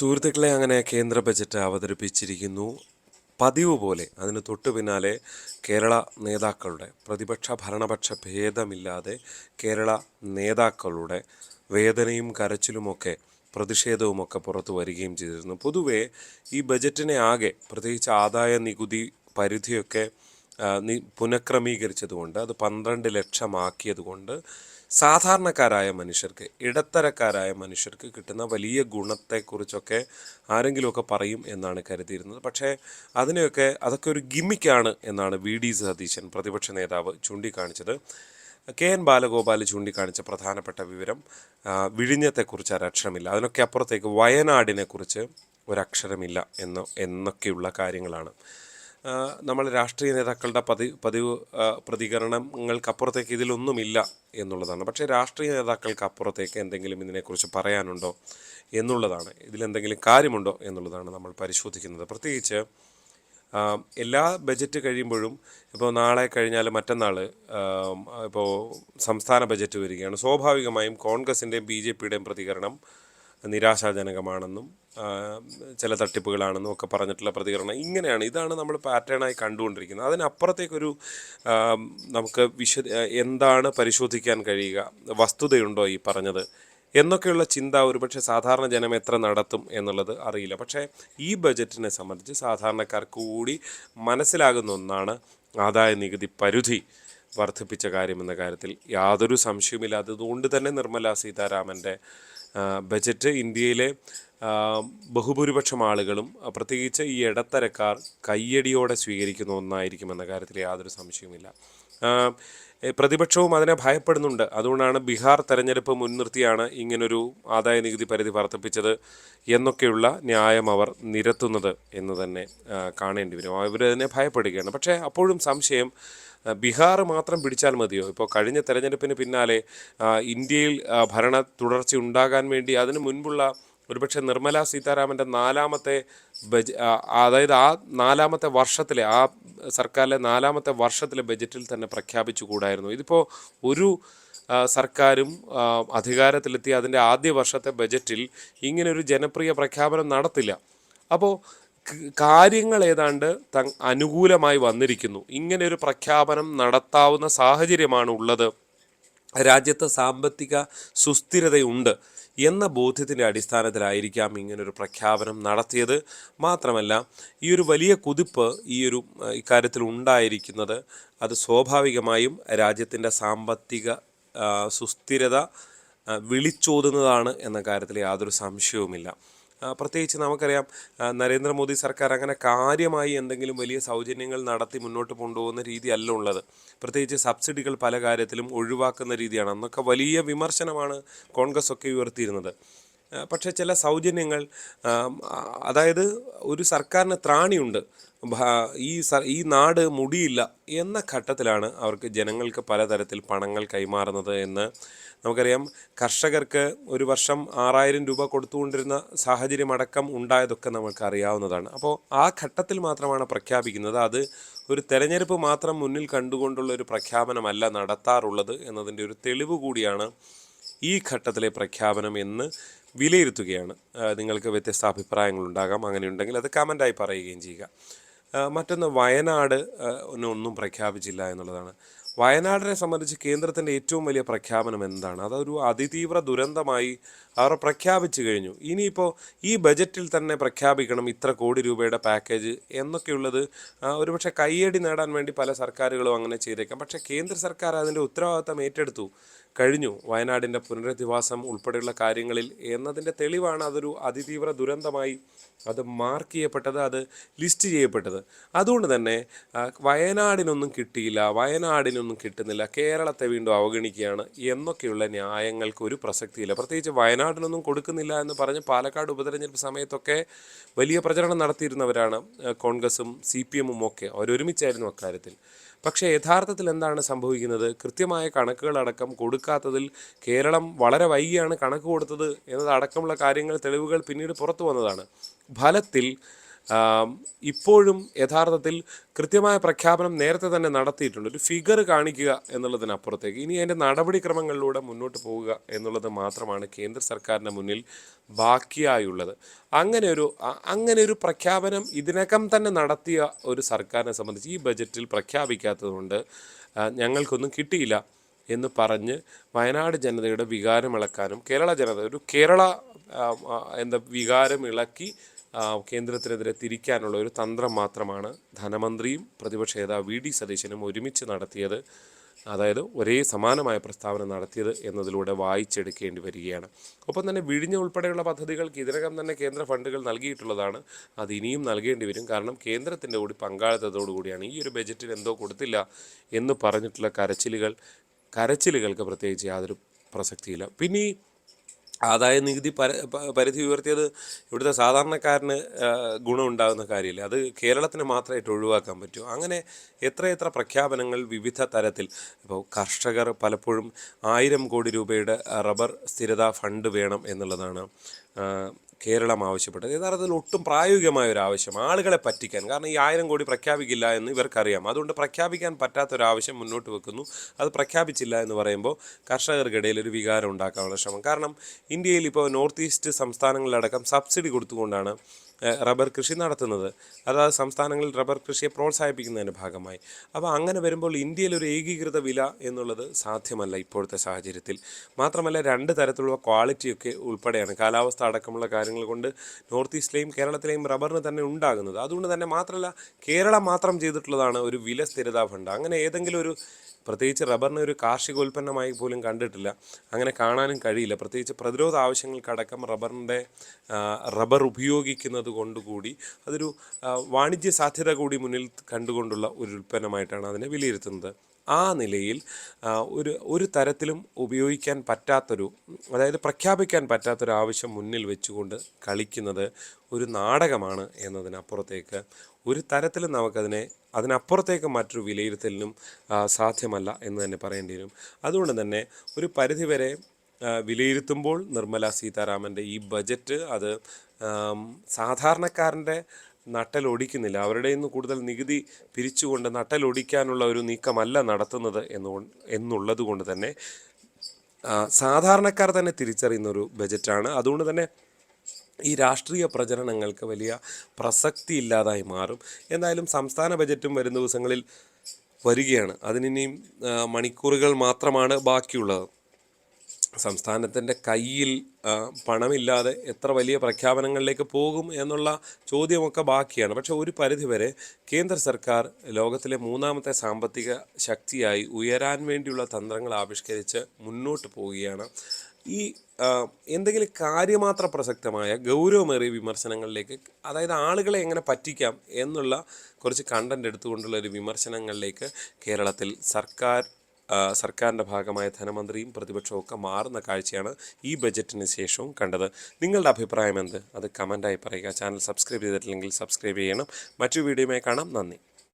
സുഹൃത്തുക്കളെ അങ്ങനെ കേന്ദ്ര ബജറ്റ് അവതരിപ്പിച്ചിരിക്കുന്നു. പതിവ് പോലെ അതിന് തൊട്ടു പിന്നാലെ കേരള നേതാക്കളുടെ പ്രതിപക്ഷ ഭരണപക്ഷ ഭേദമില്ലാതെ കേരള നേതാക്കളുടെ വേദനയും കരച്ചിലുമൊക്കെ പ്രതിഷേധവുമൊക്കെ പുറത്തു വരികയും ചെയ്തിരുന്നു. പൊതുവേ ഈ ബജറ്റിനെ ആകെ പ്രത്യേകിച്ച് ആദായ നികുതി പരിധിയൊക്കെ പുനഃക്രമീകരിച്ചതുകൊണ്ട് അത് പന്ത്രണ്ട് ലക്ഷമാക്കിയതുകൊണ്ട് സാധാരണക്കാരായ മനുഷ്യർക്ക് ഇടത്തരക്കാരായ മനുഷ്യർക്ക് കിട്ടുന്ന വലിയ ഗുണത്തെക്കുറിച്ചൊക്കെ ആരെങ്കിലുമൊക്കെ പറയും എന്നാണ് കരുതിയിരുന്നത്. പക്ഷേ അതിനെയൊക്കെ അതൊക്കെ ഒരു ഗിമ്മിക്കാണ് എന്നാണ് വി. ഡി. സതീശൻ പ്രതിപക്ഷ നേതാവ് ചൂണ്ടിക്കാണിച്ചത്. കെ. എൻ. ബാലഗോപാൽ ചൂണ്ടിക്കാണിച്ച പ്രധാനപ്പെട്ട വിവരം വിഴിഞ്ഞത്തെക്കുറിച്ച് ഒരക്ഷരമില്ല. അതിനൊക്കെ അപ്പുറത്തേക്ക് വയനാടിനെക്കുറിച്ച് ഒരക്ഷരമില്ല എന്ന് എന്നൊക്കെയുള്ള കാര്യങ്ങളാണ്. നമ്മൾ രാഷ്ട്രീയ നേതാക്കളുടെ പതി പതിവ് പ്രതികരണങ്ങൾക്കപ്പുറത്തേക്ക് ഇതിലൊന്നുമില്ല എന്നുള്ളതാണ്. പക്ഷേ രാഷ്ട്രീയ നേതാക്കൾക്ക് അപ്പുറത്തേക്ക് എന്തെങ്കിലും ഇതിനെക്കുറിച്ച് പറയാനുണ്ടോ എന്നുള്ളതാണ്. ഇതിലെന്തെങ്കിലും കാര്യമുണ്ടോ എന്നുള്ളതാണ് നമ്മൾ പരിശോധിക്കുന്നത്. പ്രത്യേകിച്ച് എല്ലാ ബജറ്റ് കഴിയുമ്പോഴും ഇപ്പോൾ നാളെ കഴിഞ്ഞാൽ മറ്റന്നാൾ ഇപ്പോൾ സംസ്ഥാന ബജറ്റ് വരികയാണ്. സ്വാഭാവികമായും കോൺഗ്രസിന്റെയും ബി ജെ പിയുടെയും പ്രതികരണം നിരാശാജനകമാണെന്നും ചില തട്ടിപ്പുകളാണെന്നും ഒക്കെ പറഞ്ഞിട്ടുള്ള പ്രതികരണം. ഇങ്ങനെയാണ് ഇതാണ് നമ്മൾ പാറ്റേണായി കണ്ടുകൊണ്ടിരിക്കുന്നത്. അതിനപ്പുറത്തേക്കൊരു നമുക്ക് വിശ എന്താണ് പരിശോധിക്കാൻ കഴിയുക? വസ്തുതയുണ്ടോ ഈ പറഞ്ഞത്? എന്നൊക്കെയുള്ള ചിന്ത ഒരുപക്ഷെ സാധാരണ ജനം എത്ര നടത്തും എന്നുള്ളത് അറിയില്ല. പക്ഷേ ഈ ബജറ്റിനെ സംബന്ധിച്ച് സാധാരണക്കാർക്ക് കൂടി മനസ്സിലാകുന്ന ഒന്നാണ് ആദായ നികുതി പരിധി വർദ്ധിപ്പിച്ച കാര്യമെന്ന കാര്യത്തിൽ യാതൊരു സംശയവുമില്ല അതുകൊണ്ട് തന്നെ നിർമ്മലാ സീതാരാമന്റെ ബജറ്റ് ഇന്ത്യയിലെ ബഹുഭൂരിപക്ഷം ആളുകളും പ്രത്യേകിച്ച് ഈ ഇടത്തരക്കാർ കയ്യടിയോടെ സ്വീകരിക്കുന്ന ഒന്നായിരിക്കുമെന്ന കാര്യത്തിൽ യാതൊരു സംശയവുമില്ല. പ്രതിപക്ഷവും അതിനെ ഭയപ്പെടുന്നുണ്ട്. അതുകൊണ്ടാണ് ബീഹാർ തെരഞ്ഞെടുപ്പ് മുൻനിർത്തിയാണ് ഇങ്ങനൊരു ആദായ നികുതി പരിധി വർദ്ധിപ്പിച്ചത് എന്നൊക്കെയുള്ള ന്യായം അവർ നിരത്തുന്നത് എന്ന് തന്നെ കാണേണ്ടി വരും. അവർ അതിനെ ഭയപ്പെടുകയാണ്. പക്ഷേ അപ്പോഴും സംശയം ബീഹാർ മാത്രം പിടിച്ചാൽ മതിയോ? ഇപ്പോൾ കഴിഞ്ഞ തെരഞ്ഞെടുപ്പിന് പിന്നാലെ ഇന്ത്യയിൽ ഭരണ തുടർച്ച ഉണ്ടാകാൻ വേണ്ടി അതിനു മുൻപുള്ള ഒരുപക്ഷെ നിർമ്മല സീതാരാമന്റെ നാലാമത്തെ ബജ അതായത് ആ നാലാമത്തെ വർഷത്തിലെ ആ സർക്കാരിലെ നാലാമത്തെ വർഷത്തിലെ ബജറ്റിൽ തന്നെ പ്രഖ്യാപിച്ചു കൂടായിരുന്നു ഇതിപ്പോൾ ഒരു സർക്കാരും അധികാരത്തിലെത്തി അതിന്റെ ആദ്യ വർഷത്തെ ബജറ്റിൽ ഒരു ജനപ്രിയ പ്രഖ്യാപനം നടത്തില്ല. അപ്പോൾ കാര്യങ്ങൾ ഏതാണ്ട് ത- അനുകൂലമായി വന്നിരിക്കുന്നു. ഇങ്ങനെ ഒരു പ്രഖ്യാപനം നടത്താവുന്ന സാഹചര്യമാണ് ഉള്ളത്. രാജ്യത്ത് സാമ്പത്തിക സുസ്ഥിരതയുണ്ട് എന്ന ബോധ്യത്തിന്റെ അടിസ്ഥാനത്തിലായിരിക്കാം ഇങ്ങനൊരു പ്രഖ്യാപനം നടത്തിയത്. മാത്രമല്ല ഈ ഒരു വലിയ കുതിപ്പ് ഈ ഒരു ഇക്കാര്യത്തിൽ ഉണ്ടായിരിക്കുന്നത് അത് സ്വാഭാവികമായും രാജ്യത്തിന്റെ സാമ്പത്തിക സുസ്ഥിരത വിളിച്ചോതുന്നതാണ് എന്ന കാര്യത്തിൽ യാതൊരു സംശയവുമില്ല. പ്രത്യേകിച്ച് നമുക്കറിയാം നരേന്ദ്രമോദി സർക്കാർ അങ്ങനെ കാര്യമായി എന്തെങ്കിലും വലിയ സൗജന്യങ്ങൾ നടത്തി മുന്നോട്ട് കൊണ്ടുപോകുന്ന രീതിയല്ല ഉള്ളത്. പ്രത്യേകിച്ച് സബ്സിഡികൾ പല കാര്യത്തിലും ഒഴിവാക്കുന്ന രീതിയാണ്. അന്നൊക്കെ വലിയ വിമർശനമാണ് കോൺഗ്രസ് ഒക്കെ ഉയർത്തിയിരുന്നത്. പക്ഷേ ചില സൗജന്യങ്ങൾ അതായത് ഒരു സർക്കാരിന് ത്രാണിയുണ്ട്. ഈ ഈ നാട് മുടിയില്ല എന്ന ഘട്ടത്തിലാണ് അവർക്ക് ജനങ്ങൾക്ക് പലതരത്തിൽ പണങ്ങൾ കൈമാറുന്നത് എന്ന് നമുക്കറിയാം. കർഷകർക്ക് ഒരു വർഷം ആറായിരം രൂപ കൊടുത്തുകൊണ്ടിരുന്ന സാഹചര്യമടക്കം ഉണ്ടായതൊക്കെ നമുക്ക് അറിയാവുന്നതാണ്. അപ്പോൾ ആ ഘട്ടത്തിൽ മാത്രമാണ് പ്രഖ്യാപിക്കുന്നത്. അത് ഒരു തെരഞ്ഞെടുപ്പ് മാത്രം മുന്നിൽ കണ്ടുകൊണ്ടുള്ള ഒരു പ്രഖ്യാപനമല്ല നടത്താറുള്ളത് എന്നതിന്റെ ഒരു തെളിവ് കൂടിയാണ് ഈ ഘട്ടത്തിലെ പ്രഖ്യാപനം എന്ന് വിലയിരുത്തുകയാണ്. നിങ്ങൾക്ക് വ്യത്യസ്ത അഭിപ്രായങ്ങളുണ്ടാകാം. അങ്ങനെയുണ്ടെങ്കിൽ അത് കമന്റായി പറയുകയും ചെയ്യുക. മറ്റൊന്ന് വയനാട് ഒന്നും പ്രഖ്യാപിച്ചില്ല എന്നുള്ളതാണ്. വയനാടിനെ സംബന്ധിച്ച് കേന്ദ്രത്തിന്റെ ഏറ്റവും വലിയ പ്രഖ്യാപനം എന്താണ്? അതൊരു അതിതീവ്ര ദുരന്തമായി അവർ പ്രഖ്യാപിച്ചു കഴിഞ്ഞു. ഇനിയിപ്പോൾ ഈ ബജറ്റിൽ തന്നെ പ്രഖ്യാപിക്കണം ഇത്ര കോടി രൂപയുടെ പാക്കേജ് എന്നൊക്കെയുള്ളത് ഒരുപക്ഷെ കയ്യടി നേടാൻ വേണ്ടി പല സർക്കാരുകളും അങ്ങനെ ചെയ്തേക്കാം. പക്ഷേ കേന്ദ്ര സർക്കാർ അതിന്റെ ഉത്തരവാദിത്തം ഏറ്റെടുത്തു. കഴിഞ്ഞു. വയനാടിന്റെ പുനരധിവാസം ഉൾപ്പെടെയുള്ള കാര്യങ്ങളിൽ എന്നതിന്റെ തെളിവാണ് അതൊരു അതിതീവ്ര ദുരന്തമായി അത് മാർക്ക് ചെയ്യപ്പെട്ടത് അത് ലിസ്റ്റ് ചെയ്യപ്പെട്ടത്. അതുകൊണ്ട് തന്നെ വയനാടിനൊന്നും കിട്ടിയില്ല വയനാടിനൊന്നും കിട്ടുന്നില്ല കേരളത്തെ വീണ്ടും അവഗണിക്കുകയാണ് എന്നൊക്കെയുള്ള ന്യായങ്ങൾക്ക് ഒരു പ്രസക്തിയില്ല. പ്രത്യേകിച്ച് വയനാടിനൊന്നും കൊടുക്കുന്നില്ല എന്ന് പറഞ്ഞ് പാലക്കാട് ഉപതെരഞ്ഞെടുപ്പ് സമയത്തൊക്കെ വലിയ പ്രചരണം നടത്തിയിരുന്നവരാണ് കോൺഗ്രസും സി പി എമ്മും ഒക്കെ അവരൊരുമിച്ചായിരുന്നു അക്കാര്യത്തിൽ. പക്ഷേ യഥാർത്ഥത്തിൽ എന്താണ് സംഭവിക്കുന്നത്? കൃത്യമായ കണക്കുകളടക്കം കൊടുക്കാത്തതിൽ കേരളം വളരെ വൈകിയാണ് കണക്ക് കൊടുത്തത് എന്നതടക്കമുള്ള കാര്യങ്ങൾ തെളിവുകൾ പിന്നീട് പുറത്തു വന്നതാണ്. ഫലത്തിൽ ഇപ്പോഴും യഥാർത്ഥത്തിൽ കൃത്യമായ പ്രഖ്യാപനം നേരത്തെ തന്നെ നടത്തിയിട്ടുണ്ട്. ഒരു ഫിഗർ കാണിക്കുക എന്നുള്ളതിനപ്പുറത്തേക്ക് ഇനി അതിന്റെ നടപടിക്രമങ്ങളിലൂടെ മുന്നോട്ട് പോവുക എന്നുള്ളത് മാത്രമാണ് കേന്ദ്ര സർക്കാരിന്റെ മുന്നിൽ ബാക്കിയായുള്ളത്. അങ്ങനെ ഒരു അങ്ങനെ ഒരു പ്രഖ്യാപനം ഇതിനകം തന്നെ നടത്തിയ ഒരു സർക്കാരിനെ സംബന്ധിച്ച് ഈ ബജറ്റിൽ പ്രഖ്യാപിക്കാത്തതുകൊണ്ട് ഞങ്ങൾക്കൊന്നും കിട്ടിയില്ല എന്ന് പറഞ്ഞ് വയനാട് ജനതയുടെ വികാരം ഇളക്കാനും കേരള ജനത ഒരു കേരള എന്താ വികാരം ഇളക്കി കേന്ദ്രത്തിനെതിരെ തിരിക്കാനുള്ള ഒരു തന്ത്രം മാത്രമാണ് ധനമന്ത്രിയും പ്രതിപക്ഷ നേതാവ് വി ഡി സതീശനും ഒരുമിച്ച് നടത്തിയത്. അതായത് ഒരേ സമാനമായ പ്രസ്താവന നടത്തിയത് എന്നതിലൂടെ വായിച്ചെടുക്കേണ്ടി വരികയാണ്. ഒപ്പം തന്നെ വിഴിഞ്ഞ ഉൾപ്പെടെയുള്ള പദ്ധതികൾക്ക് ഇതിനകം തന്നെ കേന്ദ്ര ഫണ്ടുകൾ നൽകിയിട്ടുള്ളതാണ്. അത് ഇനിയും നൽകേണ്ടി വരും. കാരണം കേന്ദ്രത്തിന്റെ കൂടി പങ്കാളിത്തത്തോടു കൂടിയാണ് ഈ ഒരു ബജറ്റിൽ എന്തോ കൊടുത്തില്ല എന്ന് പറഞ്ഞിട്ടുള്ള കരച്ചിലുകൾ കരച്ചിലുകൾക്ക് പ്രത്യേകിച്ച് യാതൊരു പ്രസക്തിയില്ല. പിന്നെ ആദായ നികുതി പര പരിധി ഉയർത്തിയത് ഇവിടുത്തെ സാധാരണക്കാരന് ഗുണം ഗുണമുണ്ടാകുന്ന കാര്യമില്ല? അത് കേരളത്തിന് മാത്രമായിട്ട് ഒഴിവാക്കാൻ പറ്റും അങ്ങനെ എത്രയെത്ര പ്രഖ്യാപനങ്ങൾ വിവിധ തരത്തിൽ. ഇപ്പോൾ കർഷകർ പലപ്പോഴും ആയിരം കോടി രൂപയുടെ റബ്ബർ സ്ഥിരതാ ഫണ്ട് വേണം എന്നുള്ളതാണ് കേരളം ആവശ്യപ്പെട്ടത്. യഥാർത്ഥത്തിൽ ഒട്ടും പ്രായോഗികമായ ഒരു ആവശ്യം ആളുകളെ പറ്റിക്കാൻ. കാരണം ഈ ആയിരം കോടി പ്രഖ്യാപിക്കില്ല എന്ന് ഇവർക്കറിയാം. അതുകൊണ്ട് പ്രഖ്യാപിക്കാൻ പറ്റാത്ത ഒരു ആവശ്യം മുന്നോട്ട് വെക്കുന്നു. അത് പ്രഖ്യാപിച്ചില്ല എന്ന് പറയുമ്പോൾ കർഷകർക്കിടയിൽ ഒരു വികാരം ഉണ്ടാക്കാനുള്ള ശ്രമം. കാരണം ഇന്ത്യയിൽ ഇപ്പോൾ നോർത്ത് ഈസ്റ്റ് സംസ്ഥാനങ്ങളിലടക്കം സബ്സിഡി കൊടുത്തുകൊണ്ടാണ് റബ്ബർ കൃഷി നടത്തുന്നത്. അതായത് സംസ്ഥാനങ്ങളിൽ റബ്ബർ കൃഷിയെ പ്രോത്സാഹിപ്പിക്കുന്നതിന്റെ ഭാഗമായി. അപ്പോൾ അങ്ങനെ വരുമ്പോൾ ഇന്ത്യയിൽ ഒരു ഏകീകൃത വില എന്നുള്ളത് സാധ്യമല്ല ഇപ്പോഴത്തെ സാഹചര്യത്തിൽ. മാത്രമല്ല രണ്ട് തരത്തിലുള്ള ക്വാളിറ്റിയൊക്കെ ഉൾപ്പെടെയാണ്. കാലാവസ്ഥ അടക്കമുള്ള കാര്യങ്ങൾ കൊണ്ട് നോർത്ത് ഈസ്റ്റിലെയും കേരളത്തിലെയും റബ്ബറിന് തന്നെ ഉണ്ടാകുന്നത്. അതുകൊണ്ട് തന്നെ മാത്രമല്ല കേരളം മാത്രം ചെയ്തിട്ടുള്ളതാണ് ഒരു വില സ്ഥിരതാ ഫണ്ട്. അങ്ങനെ ഏതെങ്കിലും ഒരു പ്രത്യേകിച്ച് റബ്ബറിനെ ഒരു കാർഷിക ഉൽപ്പന്നമായി പോലും കണ്ടിട്ടില്ല. അങ്ങനെ കാണാനും കഴിയില്ല. പ്രത്യേകിച്ച് പ്രതിരോധ ആവശ്യങ്ങൾക്കടക്കം റബ്ബറിന്റെ റബ്ബർ ഉപയോഗിക്കുന്നത് കൊണ്ടുകൂടി അതൊരു വാണിജ്യ സാധ്യത കൂടി മുന്നിൽ കണ്ടുകൊണ്ടുള്ള ഒരു ഉൽപ്പന്നമായിട്ടാണ് അതിനെ വിലയിരുത്തുന്നത്. ആ നിലയിൽ ഒരു ഒരു തരത്തിലും ഉപയോഗിക്കാൻ പറ്റാത്തൊരു അതായത് പ്രഖ്യാപിക്കാൻ പറ്റാത്തൊരു ആവശ്യം മുന്നിൽ വെച്ചുകൊണ്ട് കളിക്കുന്നത് ഒരു നാടകമാണ് എന്നതിനപ്പുറത്തേക്ക് ഒരു തരത്തിലും നമുക്കതിനെ അതിനപ്പുറത്തേക്ക് മറ്റൊരു വിലയിരുത്തലിനും സാധ്യമല്ല എന്ന് തന്നെ പറയേണ്ടി വരും. അതുകൊണ്ട് തന്നെ ഒരു പരിധിവരെ വിലയിരുത്തുമ്പോൾ നിർമ്മല സീതാരാമന്റെ ഈ ബജറ്റ് അത് സാധാരണക്കാരന്റെ നട്ടലൊടിക്കുന്നില്ല. അവരുടെ നിന്ന് കൂടുതൽ നികുതി പിരിച്ചുകൊണ്ട് നട്ടലൊടിക്കാനുള്ള ഒരു നീക്കമല്ല നടത്തുന്നത് എന്നു എന്നുള്ളത് കൊണ്ട് തന്നെ സാധാരണക്കാർ തന്നെ തിരിച്ചറിയുന്ന ഒരു ബജറ്റാണ്. അതുകൊണ്ട് തന്നെ ഈ രാഷ്ട്രീയ പ്രചരണങ്ങൾക്ക് വലിയ പ്രസക്തി ഇല്ലാതായി മാറും. എന്തായാലും സംസ്ഥാന ബജറ്റും വരും ദിവസങ്ങളിൽ വരികയാണ്. അതിനിനിയും മണിക്കൂറുകൾ മാത്രമാണ് ബാക്കിയുള്ളത്. സംസ്ഥാനത്തിന്റെ കയ്യിൽ പണമില്ലാതെ എത്ര വലിയ പ്രഖ്യാപനങ്ങളിലേക്ക് പോകും എന്നുള്ള ചോദ്യമൊക്കെ ബാക്കിയാണ്. പക്ഷേ ഒരു പരിധിവരെ കേന്ദ്ര സർക്കാർ ലോകത്തിലെ മൂന്നാമത്തെ സാമ്പത്തിക ശക്തിയായി ഉയരാൻ വേണ്ടിയുള്ള തന്ത്രങ്ങൾ ആവിഷ്കരിച്ച് മുന്നോട്ട് പോവുകയാണ്. ഈ എന്തെങ്കിലും കാര്യമാത്ര പ്രസക്തമായ ഗൗരവമേറിയ വിമർശനങ്ങളിലേക്ക് അതായത് ആളുകളെ എങ്ങനെ പറ്റിക്കാം എന്നുള്ള കുറച്ച് കണ്ടന്റ് എടുത്തുകൊണ്ടുള്ള ഒരു വിമർശനങ്ങളിലേക്ക് കേരളത്തിൽ സർക്കാർ സർക്കാരിന്റെ ഭാഗമായ ധനമന്ത്രിയും പ്രതിപക്ഷവും ഒക്കെ മാറുന്ന കാഴ്ചയാണ് ഈ ബജറ്റിന് ശേഷവും കണ്ടത്. നിങ്ങളുടെ അഭിപ്രായം എന്ത്? അത് കമന്റായി പറയുക. ചാനൽ സബ്സ്ക്രൈബ് ചെയ്തിട്ടില്ലെങ്കിൽ സബ്സ്ക്രൈബ് ചെയ്യണം. മറ്റു വീഡിയോയുമായി കാണാം. നന്ദി.